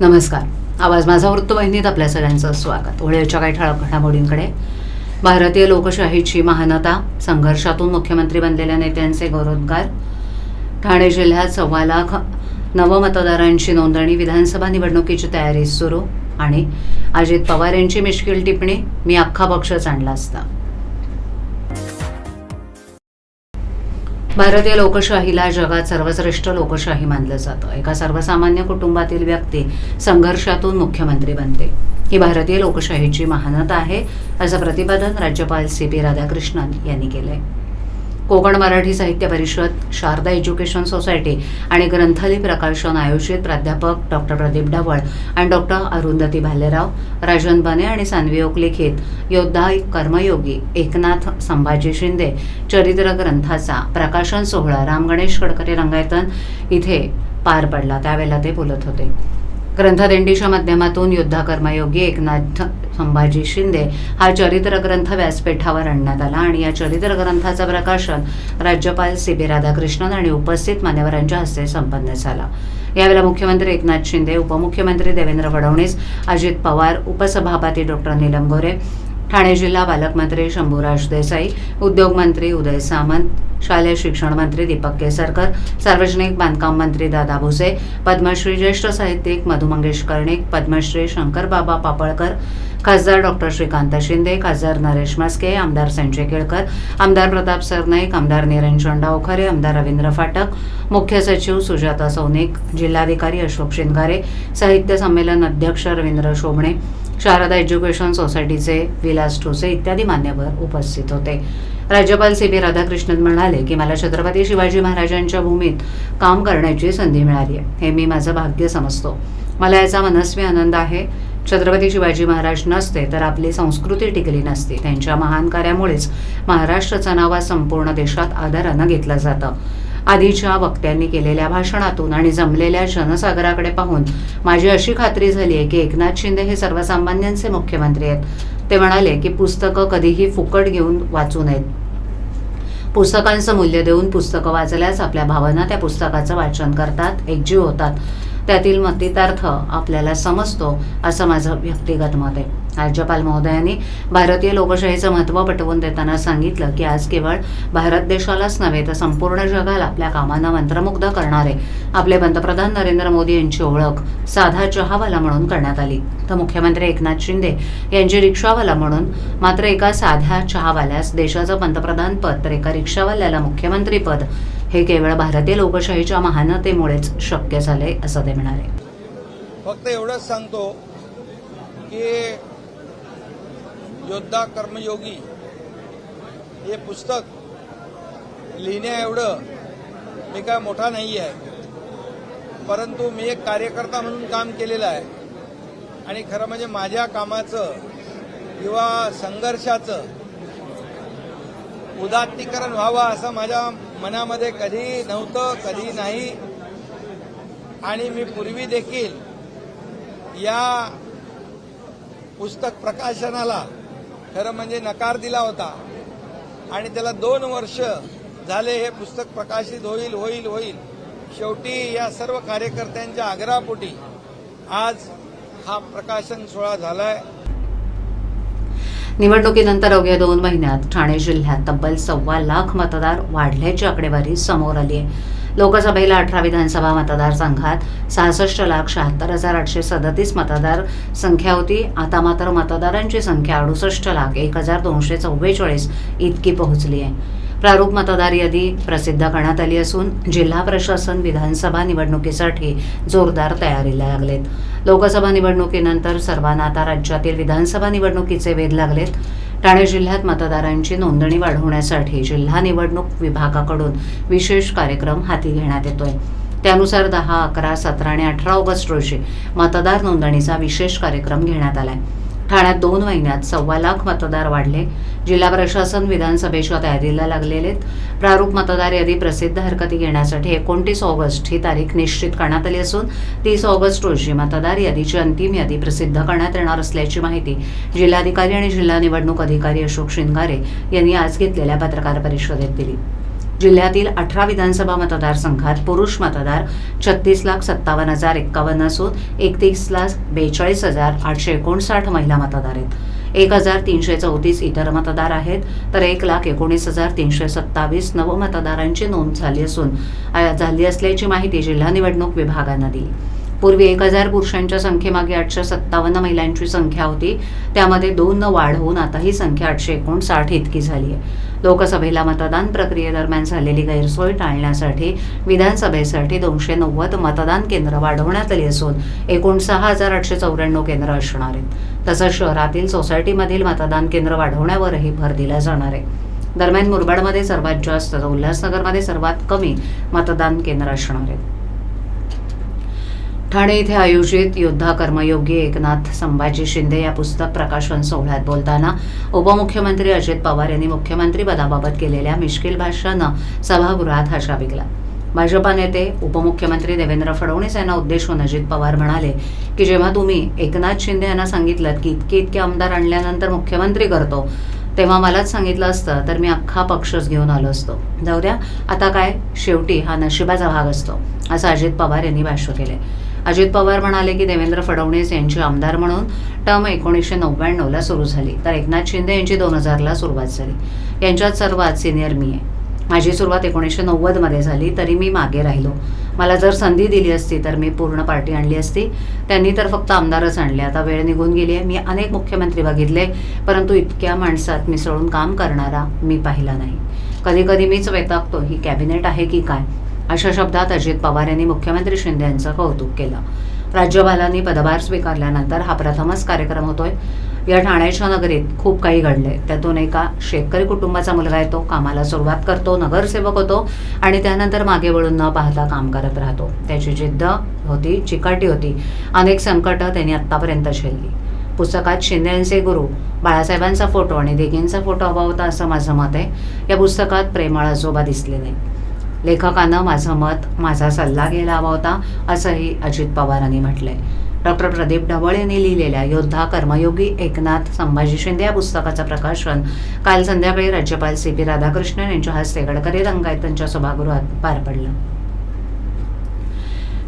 नमस्कार. आवाज माझा वृत्तवाहिनीत आपल्या सगळ्यांचं स्वागत. होळीच्या काही ठळक घडामोडींकडे. भारतीय लोकशाहीची महानता संघर्षातून मुख्यमंत्री बनलेल्या नेत्यांचे गौरवोद्गार ठाणे जिल्ह्यात सव्वा लाख नवमतदारांची नोंदणी विधानसभा निवडणुकीची तयारी सुरू. आणि अजित पवार यांची मिश्किल टिप्पणी मी अख्खा पक्षच आणला असता. भारतीय लोकशाहीला जगात सर्वश्रेष्ठ लोकशाही मानलं जातं. एका सर्वसामान्य कुटुंबातील व्यक्ती संघर्षातून मुख्यमंत्री बनते. ही भारतीय लोकशाहीची महानता आहे असं प्रतिपादन राज्यपाल सी पी राधाकृष्णन यांनी केलंय. कोकण मराठी साहित्य परिषद शारदा एज्युकेशन सोसायटी आणि ग्रंथाली प्रकाशन आयोजित प्राध्यापक डॉक्टर प्रदीप ढवळ आणि डॉक्टर अरुंधती भालेराव राजन बने आणि सान्वी ओक लिखित योद्धा कर्मयोगी एकनाथ संभाजी शिंदे चरित्र ग्रंथाचा प्रकाशन सोहळा राम गणेश गडकरी रंगायतन इथे पार पडला. त्यावेळेला ते बोलत होते. ग्रंथदिंडीच्या माध्यमातून योद्धा कर्मयोगी एकनाथ संभाजी शिंदे हा चरित्र ग्रंथ व्यासपीठावर आणण्यात आला आणि या चरित्र ग्रंथाचं प्रकाशन राज्यपाल सी बी राधाकृष्णन आणि उपस्थित मान्यवरांच्या हस्ते संपन्न झाला. यावेळेला मुख्यमंत्री एकनाथ शिंदे उपमुख्यमंत्री देवेंद्र फडणवीस अजित पवार उपसभापती डॉक्टर नीलम गोरे ठाणे जिल्हा पालकमंत्री शंभूराज देसाई उद्योगमंत्री उदय सामंत शालेय शिक्षण मंत्री दीपक केसरकर सार्वजनिक बांधकाम मंत्री दादा भुसे पद्मश्री ज्येष्ठ साहित्यिक मधु मंगेश कर्णिक पद्मश्री शंकरबाबा पापळकर खासदार डॉक्टर श्रीकांत शिंदे खासदार नरेश मस्के आमदार संजय केळकर आमदार प्रताप सरनाईक आमदार निरंजन डावखरे आमदार रवींद्र फाटक मुख्य सचिव सुजाता सौनिक जिल्हाधिकारी अशोक शिंगारे साहित्य संमेलन अध्यक्ष रवींद्र शोभणे शारदा एज्युकेशन सोसायटीचे विलास ठोसे इत्यादी मान्यवर उपस्थित होते. राज्यपाल सी बी राधाकृष्णन म्हणाले की मला छत्रपती शिवाजी महाराजांच्या भूमीत काम करण्याची संधी मिळाली आहे. हे मी माझं भाग्य समजतो. मला याचा मनस्वी आनंद आहे. छत्रपती शिवाजी महाराज नसते तर आपली संस्कृती टिकली नसती. त्यांच्या महान कार्यामुळेच महाराष्ट्राचं नाव संपूर्ण देशात आदरानं घेतलं जातं. आधीच्या वक्त्यांनी केलेल्या भाषणातून आणि जमलेल्या जनसागराकडे पाहून माझी अशी खात्री झाली आहे की एकनाथ शिंदे हे सर्वसामान्यांचे मुख्यमंत्री आहेत. ते म्हणाले की पुस्तकं कधीही फुकट घेऊन वाचू नयेत. पुस्तकांचं मूल्य देऊन पुस्तकं वाचल्यास आपल्या भावना त्या पुस्तकाचं वाचन करतात एकजीव होतात. त्यातील मतितार्थ आपल्याला समजतो असं माझं व्यक्तिगत मत आहे. राज्यपाल महोदयांनी भारतीय लोकशाहीचं महत्त्व पटवून देताना सांगितलं की आज केवळ भारत देशालाच नव्हे तर संपूर्ण जगाला आपल्या कामांना मंत्रमुग्ध करणारे आपले पंतप्रधान नरेंद्र मोदी यांची ओळख साधा चहावाला म्हणून करण्यात आली. तर मुख्यमंत्री एकनाथ शिंदे यांची रिक्षावाला म्हणून मात्र एका साध्या चहावाल्यास देशाचं पंतप्रधान पद तर एका रिक्षावाल्याला मुख्यमंत्रीपद हे केवळ भारतीय लोकशाहीच्या महानतेमुळेच शक्य झाले असं ते म्हणाले. फक्त एवढंच सांगतो की योद्धा कर्मयोगी हे पुस्तक लिहिण्या एवढं मी काय मोठा नाही आहे परंतु मी एक कार्यकर्ता म्हणून काम केलेलं आहे. आणि खरं म्हणजे माझ्या कामाचं किंवा संघर्षाचं उदात्तीकरण व्हावं असं माझ्या मनामध्ये कधी नव्हतं कधी नाही. आणि मी पूर्वी देखील या पुस्तक प्रकाशनाला खरं म्हणजे नकार दिला होता. आणि त्याला दोन वर्ष झाले हे पुस्तक प्रकाशित होईल होईल होईल. शेवटी या सर्व कार्यकर्त्यांच्या आग्रहापोटी आज हा प्रकाशन सोहळा झालाय. निवडणुकीनंतर अवघ्या दोन महिन्यात ठाणे जिल्ह्यात तब्बल सव्वा लाख मतदार वाढल्याची आकडेवारी समोर आली आहे लोकसभेला अठरा विधानसभा मतदारसंघात सहासष्ट लाख शहात्तर हजार आठशे सदतीस मतदार संख्या होती. आता मात्र मतदारांची संख्या अडुसष्ट लाख एक हजार दोनशे चव्वेचाळीस इतकी पोहोचली आहे प्रारूप मतदार यादी प्रसिद्ध करण्यात आली असून जिल्हा प्रशासन विधानसभा निवडणुकीसाठी जोरदार तयारीला लागलेत. लोकसभा निवडणुकीनंतर सर्वांना आता राज्यातील विधानसभा निवडणुकीचे वेध लागलेत. ठाणे जिल्ह्यात मतदारांची नोंदणी वाढवण्यासाठी जिल्हा निवडणूक विभागाकडून विशेष कार्यक्रम हाती घेण्यात येतोय. त्यानुसार दहा अकरा सतरा आणि अठरा ऑगस्ट रोजी मतदार नोंदणीचा विशेष कार्यक्रम घेण्यात आला आहे ठाण्यात दोन महिन्यात सव्वा लाख मतदार वाढले. जिल्हा प्रशासन विधानसभेच्या तयारीला लागलेले प्रारूप मतदार यादी प्रसिद्ध हरकती घेण्यासाठी एकोणतीस ऑगस्ट ही तारीख निश्चित करण्यात आली असून तीस ऑगस्ट रोजी मतदार यादीची अंतिम यादी प्रसिद्ध करण्यात येणार असल्याची माहिती जिल्हाधिकारी आणि जिल्हा निवडणूक अधिकारी अशोक शिंगारे यांनी आज घेतलेल्या पत्रकार परिषदेत दिली. जिल्ह्यातील अठरा विधानसभा मतदारसंघात पुरुष मतदार छत्तीस लाख सत्तावन्न हजार एक्कावन्न असून एकतीस लाख बेचाळीस हजार आठशे एकोणसाठ महिला मतदार आहेत. एक हजार तीनशे चौतीस इतर मतदार आहेत तर एक लाख एकोणीस हजार तीनशे सत्तावीस नवमतदारांची नोंद झाली असून झाली असल्याची माहिती जिल्हा निवडणूक विभागानं दिली. पूर्वी एक हजार पुरुषांच्या संख्येमागे आठशे सत्तावन्न महिलांची संख्या होती त्यामध्ये दोन वाढ होऊन आता ही संख्या आठशे एकोणसाठ इतकी झाली आहे. लोकसभेला मतदान प्रक्रियेदरम्यान झालेली गैरसोय टाळण्यासाठी विधानसभेसाठी दोनशे नव्वद मतदान केंद्र वाढवण्यात आली असून एकूण सहा हजार आठशे चौऱ्याण्णव केंद्र असणार आहेत. तसंच शहरातील सोसायटीमधील मतदान केंद्र वाढवण्यावरही भर दिला जाणार आहे. दरम्यान मुरबाडमध्ये सर्वात जास्त तर उल्हासनगरमध्ये सर्वात कमी मतदान केंद्र असणार आहेत. ठाणे इथे आयोजित योद्धा कर्मयोगी एकनाथ संभाजी शिंदे या पुस्तक प्रकाशन सोहळ्यात बोलताना उपमुख्यमंत्री अजित पवार यांनी मुख्यमंत्री पदाबाबत केलेल्या मिश्किल भाषणानं सभागृहात हशा विकला भाजपा नेते उपमुख्यमंत्री देवेंद्र फडणवीस यांना उद्देशून अजित पवार म्हणाले की जेव्हा तुम्ही एकनाथ शिंदे यांना सांगितलं की इतके इतके आमदार आणल्यानंतर मुख्यमंत्री करतो तेव्हा मलाच सांगितलं असतं तर मी अख्खा पक्षच घेऊन आलो असतो. जाऊ द्या आता काय? शेवटी हा नशिबाचा भाग असतो असं अजित पवार यांनी भाष्य केले अजित पवार म्हणाले की देवेंद्र फडणवीस यांची आमदार म्हणून टर्म एकोणीसशे नव्याण्णवला सुरू झाली. तर एकनाथ शिंदे यांची दोन हजारला सुरुवात झाली. यांच्यात सर्वात सिनियर मी आहे. माझी सुरुवात एकोणीसशे नव्वदमध्ये झाली तरी मी मागे राहिलो. मला जर संधी दिली असती तर मी पूर्ण पार्टी आणली असती. त्यांनी तर फक्त आमदारच आणले. आता वेळ निघून गेली आहे. मी अनेक मुख्यमंत्री बघितले परंतु इतक्या माणसात मिसळून काम करणारा मी पाहिला नाही. कधी कधी मीच वैतागतो ही कॅबिनेट आहे की काय? अशा शब्दात अजित पवार यांनी मुख्यमंत्री शिंदे यांचं कौतुक केलं. राज्यपालांनी पदभार स्वीकारल्यानंतर हा प्रथमच कार्यक्रम होतोय. या ठाण्याच्या नगरीत खूप काही घडले त्यातून एका शेतकरी कुटुंबाचा मुलगा येतो कामाला सुरुवात करतो नगरसेवक होतो आणि त्यानंतर मागे वळून न पाहता काम करत राहतो. त्याची जिद्द होती चिकाटी होती. अनेक संकटं त्यांनी आत्तापर्यंत झेलली. पुस्तकात शिंदेचे गुरु बाळासाहेबांचा फोटो आणि देगींचा फोटो हवा होता असं माझं मत आहे. या पुस्तकात प्रेमळ आजोबा दिसले नाही लेखकानं माझं मत माझा सल्ला घ्यायला हवा होता असंही अजित पवारांनी म्हटलंय. डॉक्टर प्रदीप ढवळ यांनी लिहिलेल्या योद्धा कर्मयोगी एकनाथ संभाजी शिंदे या पुस्तकाचं प्रकाशन काल संध्याकाळी राज्यपाल सी पी राधाकृष्णन यांच्या हस्ते गडकरी रंगायतांच्या सभागृहात पार पडलं.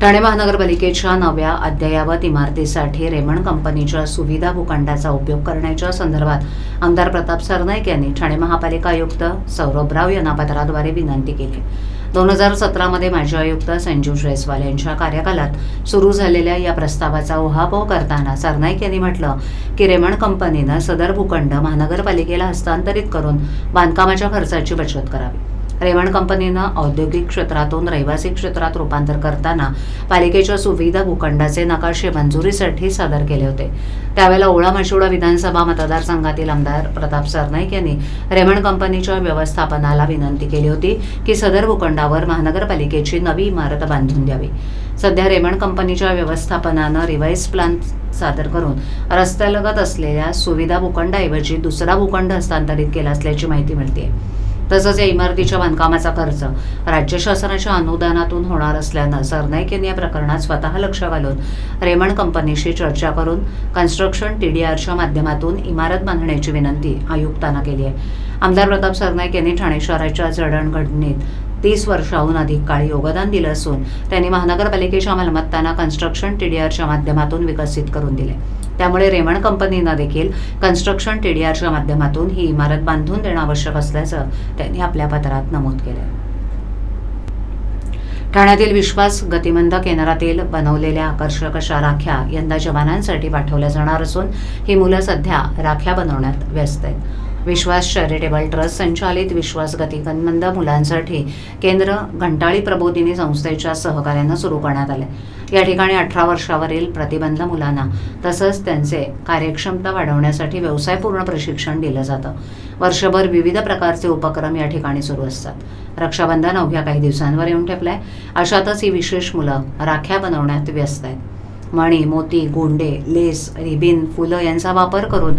ठाणे महानगरपालिकेच्या नव्या अद्ययावत इमारतीसाठी रेमंड कंपनीच्या सुविधा भूखंडाचा उपयोग करण्याच्या संदर्भात आमदार प्रताप सरनाईक यांनी ठाणे महापालिका आयुक्त सौरभ राव यांना पत्राद्वारे विनंती केली. दोन हजार सतरामध्ये माजी आयुक्त संजीव जयस्वाल यांच्या कार्यकालात सुरू झालेल्या या प्रस्तावाचा उहापोह करताना सरनाईक यांनी म्हटलं की रेमण कंपनीनं सदर भूखंड महानगरपालिकेला हस्तांतरित करून बांधकामाच्या खर्चाची बचत करावी. रेमंड कंपनीनं औद्योगिक क्षेत्रातून रहिवासी क्षेत्रात रूपांतर करताना पालिकेच्या सुविधा भूखंडाचे नकाशे मंजुरीसाठी सादर केले होते. त्यावेळेला ओळा मशिवडा विधानसभा मतदारसंघातील आमदार प्रताप सरनाईक यांनी रेमंड कंपनीच्या व्यवस्थापनाला विनंती केली होती की सदर भूखंडावर महानगरपालिकेची नवी इमारत बांधून द्यावी. सध्या रेमंड कंपनीच्या व्यवस्थापनानं रिवाईज प्लॅन सादर करून रस्त्यालगत असलेल्या सुविधा भूखंडाऐवजी दुसरा भूखंड हस्तांतरित केला असल्याची माहिती मिळते तसंच या इमारतीच्या बांधकामाचा खर्च राज्य शासनाच्या अनुदानातून होणार असल्यानं सरनाईक यांनी या प्रकरणात स्वतः लक्ष घालून रेमंड कंपनीशी चर्चा करून कन्स्ट्रक्शन टीडीआरच्या माध्यमातून इमारत बांधण्याची विनंती आयुक्तांना केली आहे. आमदार प्रताप सरनाईक यांनी ठाणे शहराच्या जडणघडणीत तीस वर्षाहून अधिक काळ योगदान दिलं असून त्यांनी महानगरपालिकेच्या मालमत्तांना कन्स्ट्रक्शन टीडीआरच्या माध्यमातून विकसित करून दिले. त्यामुळे रेमंड कंपनीनं देखील कन्स्ट्रक्शन टीडीआरच्या माध्यमातून ही इमारत बांधून देणं आवश्यक असल्याचं त्यांनी आपल्या पत्रात नमूद केलं ठाण्यातील विश्वास गतिमंद केंद्रातील बनवलेल्या आकर्षक अशा राख्या यंदा जवानांसाठी पाठवल्या जाणार असून ही मुलं सध्या राख्या बनवण्यात व्यस्त आहेत. विश्वास चॅरिटेबल ट्रस्ट संचालित विश्वास गतिमंद मुलांसाठी केंद्र घंटाळी प्रबोधिनी संस्थेच्या सहकार्यानं सुरू करण्यात आले या ठिकाणी अठरा वर्षावरील प्रतिबंध मुलांना तसंच त्यांचे कार्यक्षमता वाढवण्यासाठी व्यवसायपूर्ण प्रशिक्षण दिलं जातं. वर्षभर विविध प्रकारचे उपक्रम या ठिकाणी सुरू असतात. रक्षाबंधन अवघ्या काही दिवसांवर येऊन ठेपलंय. अशातच ही विशेष मुलं राख्या बनवण्यात व्यस्त आहेत. मणी मोती गोंडे लेस रिबिन फुलं यांचा वापर करून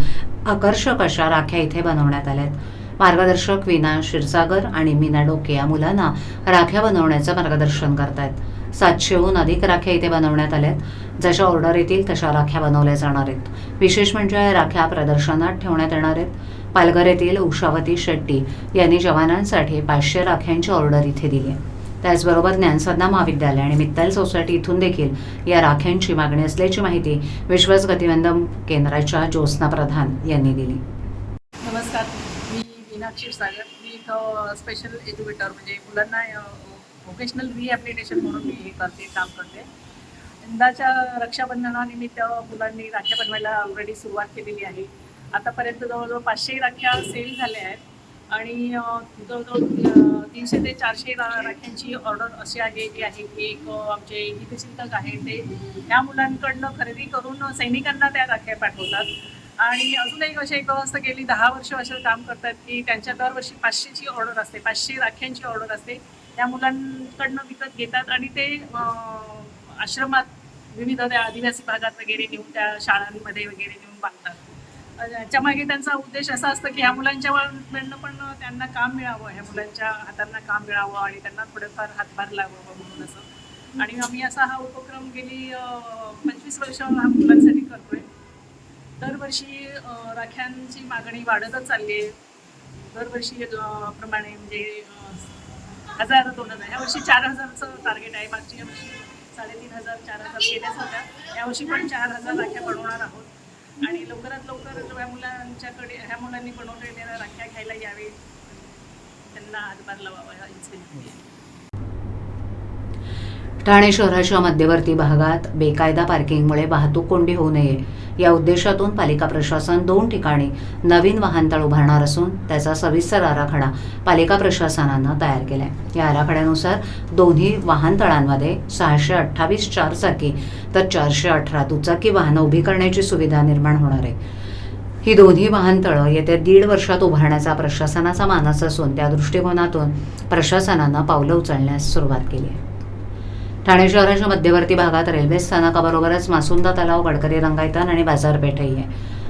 आकर्षक अशा राख्या इथे बनवण्यात आल्या आहेत मार्गदर्शक विना क्षीरसागर आणि मीना डोके या मुलांना राख्या बनवण्याचं मार्गदर्शन करतायत. सातशेहून अधिक राख्या इथे बनवण्यात आल्यात. जशा ऑर्डर येतील तशा राख्या बनवल्या जाणार आहेत. विशेष म्हणजे या राख्या प्रदर्शनात ठेवण्यात येणार आहेत. पालघर येथील उषावती शेट्टी यांनी जवानांसाठी पाचशे राख्यांची ऑर्डर इथे दिली आहे. त्याचबरोबर ज्ञानसाधना महाविद्यालय आणि मित्तल सोसायटी इथून देखील या राख्यांची मागणी असल्याची माहिती विश्वास गतिवंदन केंद्राच्या ज्योत्स्ना प्रधान यांनी दिली. नमस्कार मी मीनाक्षी सागर. मी इथं स्पेशल एज्युकेटर म्हणजे मुलांना व्होकेशनल रिहॅबिलिटेशन म्हणून मी हे करते काम करते. यंदाच्या रक्षाबंधनानिमित्त मुलांनी राख्या बनवायला ऑलरेडी सुरुवात केलेली आहे. आतापर्यंत जवळजवळ पाचशे राख्या सेल झाल्या आहेत. आणि जवळजवळ तीनशे ते चारशे राख्यांची ऑर्डर अशी आहे की आहे की एक आमचे हितचिंतक आहे ते. त्या मुलांकडनं खरेदी करून सैनिकांना त्या राख्या पाठवतात. आणि अजून एक अशी एक व्यवस्था गेली दहा वर्ष असं काम करतात की त्यांच्या दरवर्षी पाचशेची ऑर्डर असते पाचशे राख्यांची ऑर्डर असते. त्या मुलांकडनं विकत घेतात आणि ते आश्रमात विविध त्या आदिवासी भागात वगैरे नेऊन त्या शाळांमध्ये वगैरे नेऊन बांधतात. याच्यामागे याच्या मागे त्यांचा उद्देश असा असतो की ह्या मुलांच्या पण त्यांना काम मिळावं ह्या मुलांच्या हातांना काम मिळावं आणि त्यांना थोडंफार हातभार लावावं म्हणून असं. आणि आम्ही असा हा उपक्रम गेली पंचवीस वर्ष हा मुलांसाठी करतोय. दरवर्षी राख्यांची मागणी वाढतच चालली आहे. दरवर्षी प्रमाणे म्हणजे हजार दोन हजार वर्षी चार हजारचं टार्गेट आहे. मागच्या वर्षी साडेतीन हजार चार हजार केल्याच होत्या. यावर्षी पण चार हजार राख्या बनवणार आहोत. आणि लवकरात लवकर ह्या मुलांच्याकडे ह्या मुलांनी बनवलेल्या राख्या घ्यायला यावे. त्यांना हातभार लावावा हीच विनंती आहे ठाणे शहराच्या मध्यवर्ती भागात बेकायदा पार्किंगमुळे वाहतूक कोंडी होऊ नये. या उद्देशातून पालिका प्रशासन दोन ठिकाणी नवीन वाहनतळ उभारणार असून त्याचा सविस्तर आराखडा पालिका प्रशासनानं तयार केला आहे या आराखड्यानुसार दोन्ही वाहनतळांमध्ये सहाशे अठ्ठावीस चारचाकी तर चारशे अठरा दुचाकी वाहनं उभी करण्याची सुविधा निर्माण होणार आहे. ही दोन्ही वाहनतळं येत्या दीड वर्षात उभारण्याचा प्रशासनाचा मानस असून त्या दृष्टिकोनातून प्रशासनानं पावलं उचलण्यास सुरुवात केली आहे. ठाणे शहराच्या मध्यवर्ती भागात रेल्वे स्थानकाबरोबरच मासुंदा तलाव गडकरी रंगायतन आणि बाजारपेठही आहे.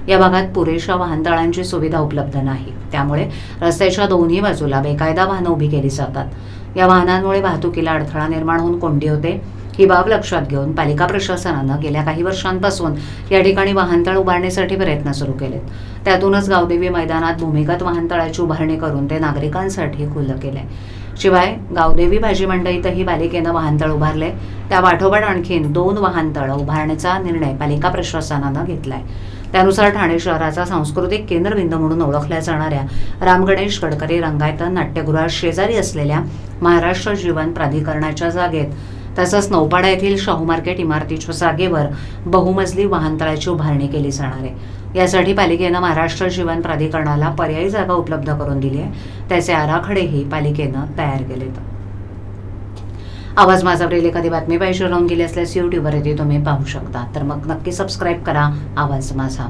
या भागात पुरेशा वाहनतळांची सुविधा उपलब्ध नाही. त्यामुळे रस्त्याच्या दोन्ही बाजूला बेकायदा वाहनं उभी केली जातात. या वाहनांमुळे वाहतुकीला अडथळा निर्माण होऊन कोंडी होते. ही बाब लक्षात घेऊन पालिका प्रशासनानं गेल्या काही वर्षांपासून या ठिकाणी वाहनतळ उभारण्यासाठी प्रयत्न सुरू केलेत. त्यातूनच गावदेवी मैदानात भूमिगत वाहनतळाची उभारणी करून ते नागरिकांसाठी खुलं केलंय. शिवाय गावदेवी भाजी मंडईतही पालिकेनं वाहनतळ उभारले. त्या पाठोपाठ आणखीन दोन वाहनतळ उभारण्याचा निर्णय पालिका प्रशासनानं घेतलाय. त्यानुसार ठाणे शहराचा सांस्कृतिक केंद्रबिंदू म्हणून ओळखल्या जाणाऱ्या राम गणेश गडकरी रंगायतन नाट्यगृहात शेजारी असलेल्या महाराष्ट्र जीवन प्राधिकरणाच्या जागेत तसंच नौपाडा येथील शाहू मार्केट इमारतीच्या जागेवर बहुमजली वाहनतळाची उभारणी केली जाणार आहे. यासाठी पालिकेनं महाराष्ट्र जीवन प्राधिकरणाला पर्यायी जागा उपलब्ध करून दिली आहे. त्याचे आराखडेही पालिकेनं तयार केलेत. आवाज माझा ब्रेल एखादी बातमी पाहिजे राहून गेली असल्यास यूट्यूबवर येते तुम्ही पाहू शकता. तर मग नक्की सबस्क्राईब करा. आवाज माझा.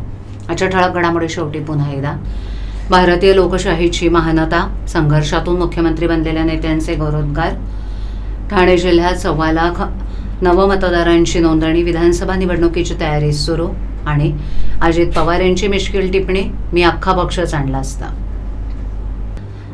अच्छा ठळक घडामोडी शेवटी पुन्हा एकदा. भारतीय लोकशाहीची महानता संघर्षातून मुख्यमंत्री बनलेल्या नेत्यांचे गौरवोद्गार ठाणे जिल्ह्यात सव्वा लाख नवमतदारांची नोंदणी विधानसभा निवडणुकीची तयारी सुरू. आणि अजित पवार यांची मिश्किल टिप्पणी मी अख्खा पक्षच आणला असता.